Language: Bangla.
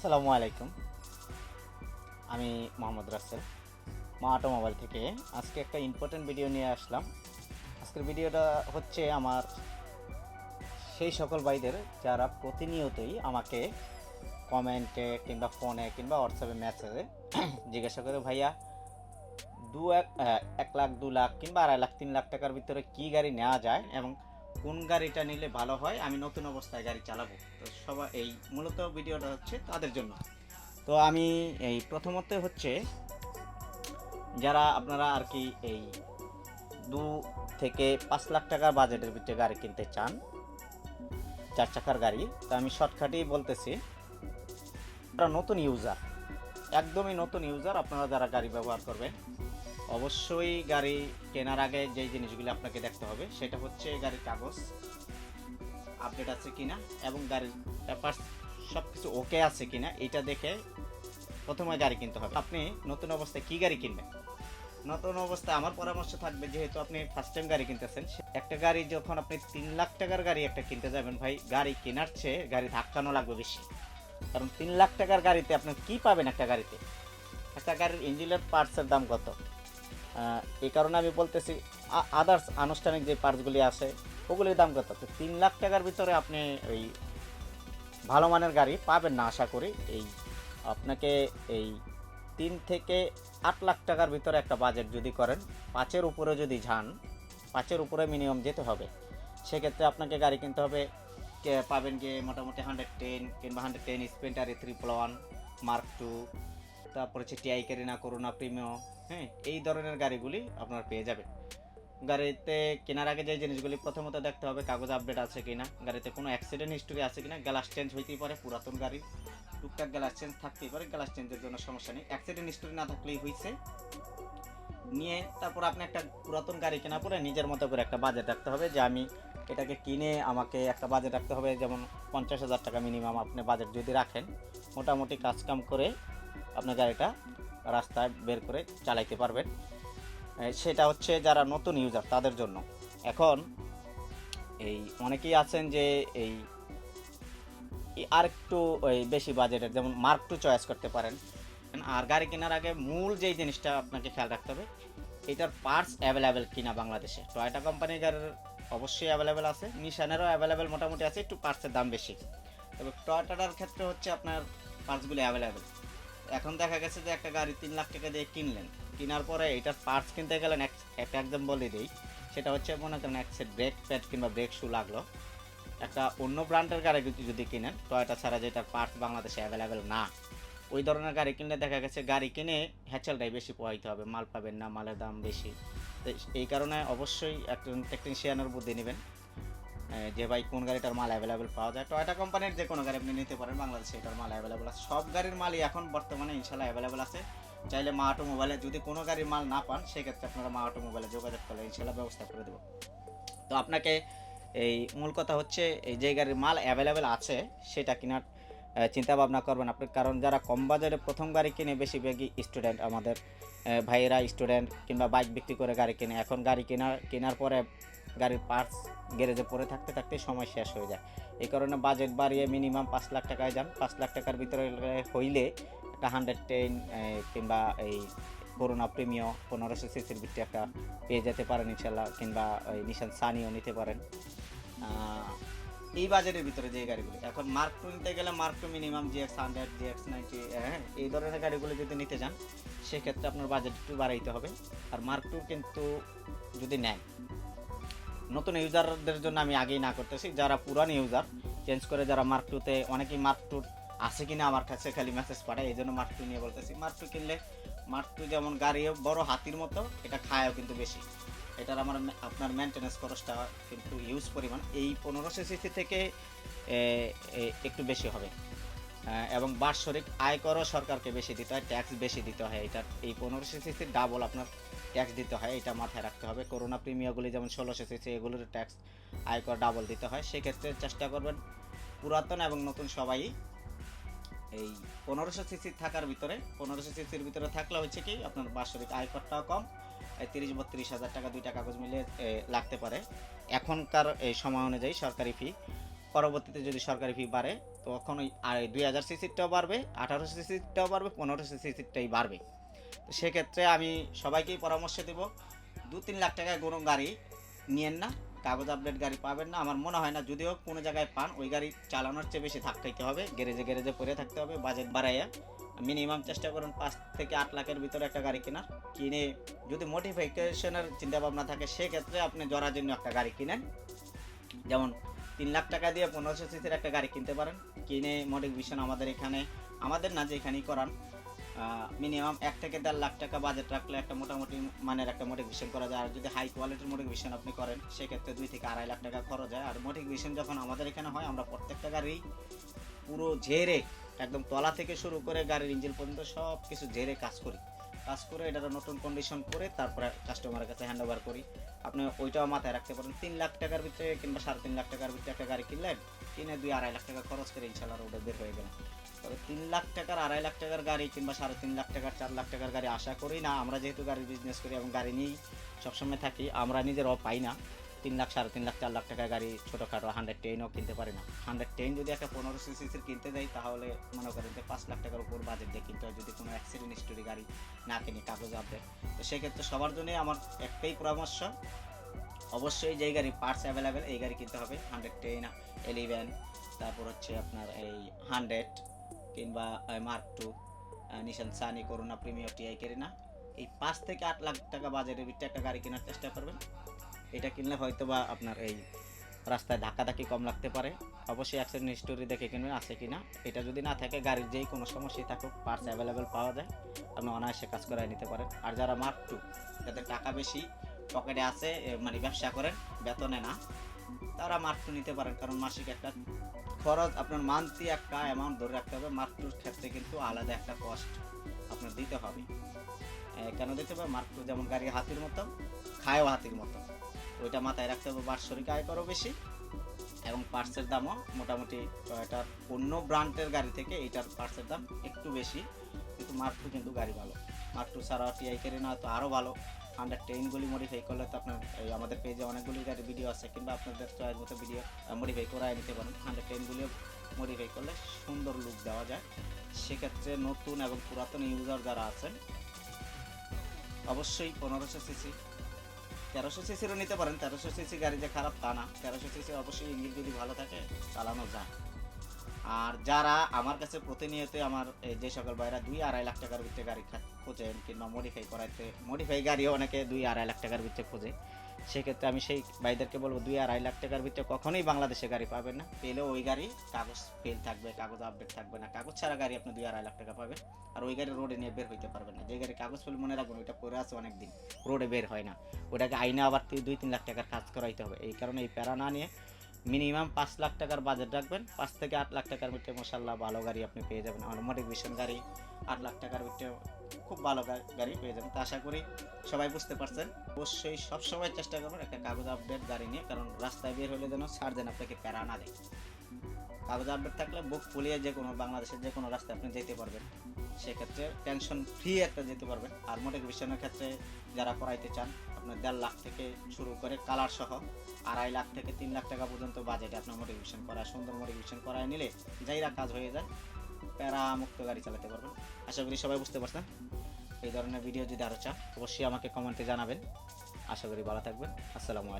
আসসালামু আলাইকুম। আমি মোহাম্মদ রাসেল মা অটোমোবাইল থেকে। আজকে একটা ইম্পর্টেন্ট ভিডিও নিয়ে আসলাম। আজকের ভিডিওটা হচ্ছে আমার সেই সকল ভাইদের যারা প্রতিনিয়তই আমাকে কমেন্টে কিংবা ফোনে কিংবা হোয়াটসঅ্যাপে মেসেজে জিজ্ঞাসা করে, ভাইয়া, দু এক এক লাখ, দু লাখ কিংবা আড়াই লাখ, তিন লাখ টাকার ভিতরে কি গাড়ি নেওয়া যায়? এবং কোন গাড়িটা নিলে ভালো হয়, আমি নতুন অবস্থায় গাড়ি চালাবো। তো সবাই এই মূলত ভিডিওটা হচ্ছে তাদের জন্য। তো আমি এই প্রথমত হচ্ছে, যারা আপনারা আর কি এই দু থেকে পাঁচ লাখ টাকার বাজেটের ভিতরে গাড়ি কিনতে চান, চার চাকার গাড়ি, তো আমি শর্টকাটেই বলতেছি আপনারা নতুন ইউজার একদমই নতুন ইউজার আপনারা যারা গাড়ি ব্যবহার করবেন অবশ্যই গাড়ি কেনার আগে যেই জিনিসগুলি আপনাকে দেখতে হবে, সেটা হচ্ছে গাড়ির কাগজ, আপডেট আছে কিনা এবং গাড়ির পেপার সব কিছু ওকে আছে কিনা, এটা দেখে প্রথমে গাড়ি কিনতে হবে। আপনি নতুন অবস্থায় কি গাড়ি কিনবেন? নতুন অবস্থায় আমার পরামর্শ থাকবে, যেহেতু আপনি ফার্স্ট টাইম গাড়ি কিনতেছেন একটা গাড়ি যখন আপনি তিন লাখ টাকার গাড়ি একটা কিনতে যাবেন, ভাই, গাড়ি কেনার চেয়ে গাড়ি ধাক্কানো লাগবে বেশি। কারণ তিন লাখ টাকার গাড়িতে আপনি কি পাবেন একটা গাড়িতে? একটা গাড়ির ইঞ্জিনের পার্টসের দাম কত? এই কারণে আমি বলতেছি আদার্স আনুষ্ঠানিক যে পার্টসগুলি আছে, ওগুলির দাম কত? তো তিন লাখ টাকার ভিতরে আপনি ওই ভালো মানের গাড়ি পাবেন না, আশা করি। এই আপনাকে এই তিন থেকে আট লাখ টাকার ভিতরে একটা বাজেট যদি করেন, পাঁচের উপরে যদি যান, পাঁচের উপরে মিনিমাম যেতে হবে। সেক্ষেত্রে আপনাকে গাড়ি কিনতে হবে পাবেন গিয়ে মোটামুটি হান্ড্রেড টেন কিংবা হান্ড্রেড টেন স্পেন্টারি ত্রিপল ওয়ান মার্ক টু তারপর হচ্ছে টিআই কেরিনা করোনা প্রিমিও হ্যাঁ এই ধরনের গাড়িগুলি আপনার পেয়ে যাবেন। গাড়িতে কেনার আগে যে জিনিসগুলি প্রথমত দেখতে হবে, কাগজ আপডেট আছে কিনা, গাড়িতে কোনো অ্যাক্সিডেন্ট হিস্টোরি আছে কিনা গ্লাস চেঞ্জ হইতেই পারে, পুরাতন গাড়ি, টুকটাক গ্লাস চেঞ্জ থাকতেই পারে গ্লাস চেঞ্জের জন্য সমস্যা নেই। অ্যাক্সিডেন্ট হিস্টোরি না থাকলেই হয়েছে নিয়ে তারপর আপনি একটা পুরাতন গাড়ি কেনা পরে নিজের মতো করে একটা বাজেট রাখতে হবে যে আমি এটাকে কিনে আমাকে একটা বাজেট রাখতে হবে, যেমন পঞ্চাশ হাজার টাকা মিনিমাম আপনি বাজেট যদি রাখেন, মোটামুটি কাজকাম করে আপনি গাড়িটা রাস্তায় বের করে চালাইতে পারবেন। সেটা হচ্ছে যারা নতুন ইউজার তাদের জন্য। এখন এই অনেকেই আছেন যে এই আর একটু বেশি বাজেটের যেমন মার্ক টু চয়েস করতে পারেন। আর গাড়ি কেনার আগে মূল যেই জিনিসটা আপনাকে খেয়াল রাখতে হবে, এটার পার্টস অ্যাভেলেবেল কিনা বাংলাদেশে। টয়টা কোম্পানির গাড়ির অবশ্যই অ্যাভেলেবেল আছে নিশানেরও অ্যাভেলেবেল মোটামুটি আছে, একটু পার্টসের দাম বেশি। তবে টয়টাটার ক্ষেত্রে হচ্ছে আপনার পার্টসগুলি অ্যাভেলেবেল এখন দেখা গেছে যে একটা গাড়ি তিন লাখ টাকা দিয়ে কিনলেন। কেনার পরে এটার পার্টস কিনতে গেলেন, এক- একটা একদম বলে দিই, সেটা হচ্ছে মনে করেন এক সেট ব্রেক প্যাড কিংবা ব্রেক শু লাগল। একটা অন্য ব্র্যান্ডের গাড়ি যদি- কিনেন টয়টা ছাড়া যেটার পার্টস বাংলাদেশে অ্যাভেলেবেল না, ওই ধরনের গাড়ি কিনলে দেখা গেছে গাড়ি কিনে হ্যাচেলটাই বেশি পোহাইতে হবে, মাল পাবেন না, মালের দাম বেশি। তো এই কারণে অবশ্যই একজন টেকনিশিয়ানের বুদ্ধি নেবেন। যে ভাই কোন গাড়িটার মাল অ্যাভেলেবেল পাওয়া যায়। টয়টা কোম্পানির যে কোনো গাড়ি আপনি নিতে পারেন, বাংলাদেশে এটার মাল অ্যাভেলেবেল আছে। সব গাড়ির মালই এখন বর্তমানে ইনশাল্লাহ অ্যাভেলেবেল আছে। চাইলে মা অটো মোবাইলে যদি কোনো গাড়ির মাল না পান, সেক্ষেত্রে আপনারা মা অটো মোবাইলে যোগাযোগ করলে ইনশাল্লাহ ব্যবস্থা করে দেবো। তো আপনাকে এই মূল কথা হচ্ছে, এই যে গাড়ির মাল অ্যাভেলেবেল আছে, সেটা কেনার চিন্তা ভাবনা করবেন আপনি। কারণ যারা কম বাজারে প্রথম গাড়ি কিনে, বেশিরভাগই স্টুডেন্ট আমাদের ভাইয়েরা স্টুডেন্ট কিংবা বাইক বিক্রি করে গাড়ি কিনে। এখন গাড়ি কেনার কেনার পরে গাড়ির পার্টস গ্যারেজে পড়ে থাকতে থাকতে সময় শেষ হয়ে যায়। এই কারণে বাজেট বাড়িয়ে মিনিমাম পাঁচ লাখ টাকায় যান। পাঁচ লাখ টাকার ভিতরে হইলে একটা হান্ড্রেড টেন কিংবা এই করোনা প্রিমিয় পনেরোশো সিসির ভিত্তি একটা পেয়ে যেতে পারেন ইনশাল্লাহ কিংবা ওই নিশান সানিও নিতে পারেন। এই বাজেটের ভিতরে যে গাড়িগুলো, এখন মার্ক টু নিতে গেলে mark two minimum GX hundred GX ninety হ্যাঁ এই ধরনের গাড়িগুলো যদি নিতে যান, সেক্ষেত্রে আপনার বাজেট একটু বাড়াইতে হবে। আর মার্ক টু কিন্তু যদি নেন নতুন ইউজারদের জন্য আমি আগেই না করতেছি। যারা পুরান ইউজার চেঞ্জ করে যারা মার্ক টুতে অনেকেই মার্ক টুর আছে কিনা আমার কাছে খালি মেসেজ পাঠায়, এই জন্য মার্ক টু নিয়ে বলতেছি। মার্ক টু কিনলে মার্ক টু যেমন গাড়ি বড় হাতির মতো, এটা খায়ও কিন্তু বেশি। এটার আমার আপনার মেনটেন্যান্স খরচটা কিন্তু ইউজ পরিমাণ। এই পনেরোশো সিসি থেকে একটু বেশি হবে। এবং বাৎসরিক আয়করও সরকারকে বেশি দিতে হয় ট্যাক্স বেশি দিতে হয়। এটা এই পনেরোশো সিসির ডাবল আপনার ট্যাক্স দিতে হয়, এটা মাথায় রাখতে হবে। করোনা প্রিমিয়াগুলি যেমন ষোলোশো সিসি এগুলোর ট্যাক্স আয়কর ডাবল দিতে হয়। সেক্ষেত্রে চেষ্টা করবেন পুরাতন এবং নতুন সবাই এই পনেরোশো সিসি থাকার ভিতরে পনেরোশো সিসির ভিতরে থাকলে হচ্ছে কি, আপনার বাৎসরিক আয়করটাও কম, এই তিরিশ, বত্রিশ হাজার টাকা দুইটা কাগজ মিলে লাগতে পারে। এখনকার এই সময় অনুযায়ী সরকারি ফি পরবর্তীতে যদি সরকারি ফি বাড়ে তখন ওই দুই হাজার সিসিরটাও বাড়বে, আঠারো সিসিরটাও বাড়বে, পনেরো সিসিরটাই বাড়বে। তো সেক্ষেত্রে আমি সবাইকেই পরামর্শ দেব, দু তিন লাখ টাকায় কোনো গাড়ি নিয়েন না, কাগজ আপডেট গাড়ি পাবেন না। আমার মনে হয় না, যদিও কোনো জায়গায় পান, ওই গাড়ি চালানোর চেয়ে বেশি থাকতে হবে, গ্যারেজে গ্যারেজে পরে থাকতে হবে, বাজেট বাড়াইয়া। মিনিমাম চেষ্টা করুন, পাঁচ থেকে আট লাখের ভিতরে একটা গাড়ি কেনার। কিনে, যদি মোটিফিকেশনের চিন্তাভাবনা থাকে, সেক্ষেত্রে আপনি জরার জন্য একটা গাড়ি কিনেন। যেমন তিন লাখ টাকা দিয়ে পনেরোশো সিসির একটা গাড়ি কিনতে পারেন। কিনে মডিফিকেশন আমাদের এখানে, আমাদের না যে এখানেই করান। মিনিমাম এক থেকে দেড় লাখ টাকা বাজেট রাখলে একটা মোটামুটি মানের একটা মডিফিকেশন করা যায়। আর যদি হাই কোয়ালিটির মডিফিকেশন আপনি করেন, সেক্ষেত্রে দুই থেকে আড়াই লাখ টাকা খরচ হয়। আর মডিফিকেশন যখন আমাদের এখানে হয়, আমরা প্রত্যেকটা গাড়ি পুরো ঝেড়ে, একদম তলা থেকে শুরু করে গাড়ির ইঞ্জিন পর্যন্ত সব কিছু ঝেড়ে কাজ করি। কাজ করে এটা নতুন কন্ডিশন করে তারপরে কাস্টমারের কাছে হ্যান্ড ওভার করি। আপনি ওইটাও মাথায় রাখতে পারেন, তিন লাখ টাকার ভিতরে কিংবা সাড়ে তিন লাখ টাকার ভিতরে একটা গাড়ি কিনলেন কিনে দুই আড়াই লাখ টাকা খরচ করে ইনশাল্লাহ ওটা বের হয়ে গেলেন তবে তিন লাখ টাকার, আড়াই লাখ টাকার গাড়ি কিংবা সাড়ে তিন লাখ টাকার, চার লাখ টাকার গাড়ি আশা করি না। আমরা যেহেতু গাড়ি বিজনেস করি এবং গাড়ি নিয়েই সবসময় থাকি, আমরা নিজেরাও পাই না। তিন লাখ, সাড়ে তিন লাখ, চার লাখ টাকার গাড়ি ছোটোখাটো হান্ড্রেড টেনও কিনতে পারি না। হান্ড্রেড টেন যদি একটা পনেরো সিসির কিনতে দেয় তাহলে মনে করেন যে পাঁচ লাখ টাকার উপর বাজেট দিয়ে কিনতে হয়, যদি কোনো অ্যাক্সিডেন্ট হিস্টোরি গাড়ি না কিনি কাগজ আপডেট তো সেক্ষেত্রে সবার জন্যই আমার একটাই পরামর্শ, অবশ্যই যেই গাড়ি পার্টস অ্যাভেলেবেল এই গাড়ি কিনতে হবে হান্ড্রেড টেন এলিভেন তারপর হচ্ছে আপনার এই হান্ড্রেড কিংবা mark two Nissan Sunny Corona premier TI Carina এই পাঁচ থেকে আট লাখ টাকা বাজেটের ভিত্তি একটা গাড়ি কেনার চেষ্টা করবেন। এটা কিনলে হয়তো বা আপনার এই রাস্তায় ধাক্কাধাক্কি কম লাগতে পারে। অবশ্যই অ্যাক্সিডেন্ট হিস্টোরি দেখে কিনবেন, আছে কি না এটা যদি না থাকে, গাড়ির যেই কোনো সমস্যাই থাকুক পার্টস অ্যাভেলেবেল পাওয়া যায়, আপনি অনায়াসে কাজ করায় নিতে পারেন। আর যারা মার্ক টু যাদের টাকা বেশি পকেটে আছে মানে ব্যবসা করেন, বেতনে না, তারা মার্ক টু নিতে পারেন। কারণ মাসিক একটা খরচ, আপনার মান্থলি একটা অ্যামাউন্ট ধরে রাখতে হবে। মার্ক টুর ক্ষেত্রে কিন্তু আলাদা একটা কস্ট আপনার দিতে হবে। কেন দিতে হবে? মার্ক টু যেমন গাড়ি হাতির মতো, খায়ও হাতির মতো। ওইটা মাথায় রাখতে হবে বাৎসরিক আয় করো বেশি। এবং পার্টসের দামও মোটামুটি এটার অন্য ব্র্যান্ডের গাড়ি থেকে এটার পার্টসের দাম একটু বেশি, কিন্তু মার্ক টু কিন্তু গাড়ি ভালো। মার্ক টু ছাড়া টিআই কেড়ে না তো আরও ভালো। হান্ড্রেড টেনগুলি মডিফাই করলে তো আপনার, এই আমাদের পেজে অনেকগুলি গাড়ি ভিডিও আছে, কিংবা আপনাদের চয়েস মতো ভিডিও মডিফাই করাই নিতে পারেন। হান্ড্রেড টেনগুলিও মডিফাই করলে সুন্দর লুক দেওয়া যায়। সেক্ষেত্রে নতুন এবং পুরাতন ইউজার যারা আছেন, অবশ্যই পনেরোশো সিসি তেরোশো সিসিরও নিতে পারেন। তেরোশো সিসি গাড়ি যে খারাপ তা না। তেরোশো সিসি অবশ্যই ইঞ্জিন যদি ভালো থাকে, চালানো যায়। আর যারা আমার কাছে প্রতিনিয়ত আমার এই যে সকল ভাইরা দুই আড়াই লাখ টাকার ভিতরে গাড়ি খোঁজেন কিংবা মডিফাই করাইতে মডিফাই গাড়িও অনেকে দুই আড়াই লাখ টাকার ভিতরে খোঁজে। সেক্ষেত্রে আমি সেই ভাইদেরকে বলব, দুই আড়াই লাখ টাকার ভিতরে কখনোই বাংলাদেশে গাড়ি পাবেন না। পেলে ওই গাড়ি কাগজ পেল থাকবে, কাগজ আপডেট থাকবে না। কাগজ ছাড়া গাড়ি আপনি দুই আড়াই লাখ টাকা পাবেন। আর ওই গাড়ি রোডে নিয়ে বের হইতে পারবেন না। যে গাড়ি কাগজ ফেল মনে রাখবেন, ওইটা পরে আছে অনেকদিন। রোডে বের হয় না। ওটাকে আইনে আবার দুই, তিন লাখ টাকার কাজ করাইতে হবে। এই কারণে এই প্যারা না নিয়ে মিনিমাম পাঁচ লাখ টাকার বাজেট রাখবেন। পাঁচ থেকে আট লাখ টাকার ভিতরে মশাল্লাহ ভালো গাড়ি আপনি পেয়ে যাবেন। আমার মোটিভেশন গাড়ি, আট লাখ টাকার ভিতরে খুব ভালো গাড়ি পেয়ে যাবেন। তো আশা করি সবাই বুঝতে পারছেন। অবশ্যই সবসময় চেষ্টা করবেন একটা কাগজ আপডেট গাড়ি নিয়ে, কারণ রাস্তায় বের হলে যেন সার্জেন আপনাকে প্যারা না দেয়। কাগজ আপডেট থাকলে বুক ফুলিয়ে যে কোনো বাংলাদেশের যে কোনো রাস্তায় আপনি যেতে পারবেন। সেক্ষেত্রে টেনশন ফ্রি একটা যেতে পারবেন। আর মোটিভেশনের ক্ষেত্রে যারা করাইতে চান আপনার দেড় লাখ থেকে শুরু করে কালার সহ আড়াই লাখ থেকে তিন লাখ টাকা পর্যন্ত বাজেটে আপনার মোটিভেশন করা, সুন্দর মোটিভেশন করায় নিলে যাইরা কাজ হয়ে যায়, প্যারা মুক্ত গাড়ি চালাতে পারবেন। আশা করি সবাই বুঝতে পারছেন। এই ধরনের ভিডিও যদি আরও চান, অবশ্যই আমাকে কমেন্টে জানাবেন। আশা করি ভালো থাকবেন। আসসালামু আলাইকুম।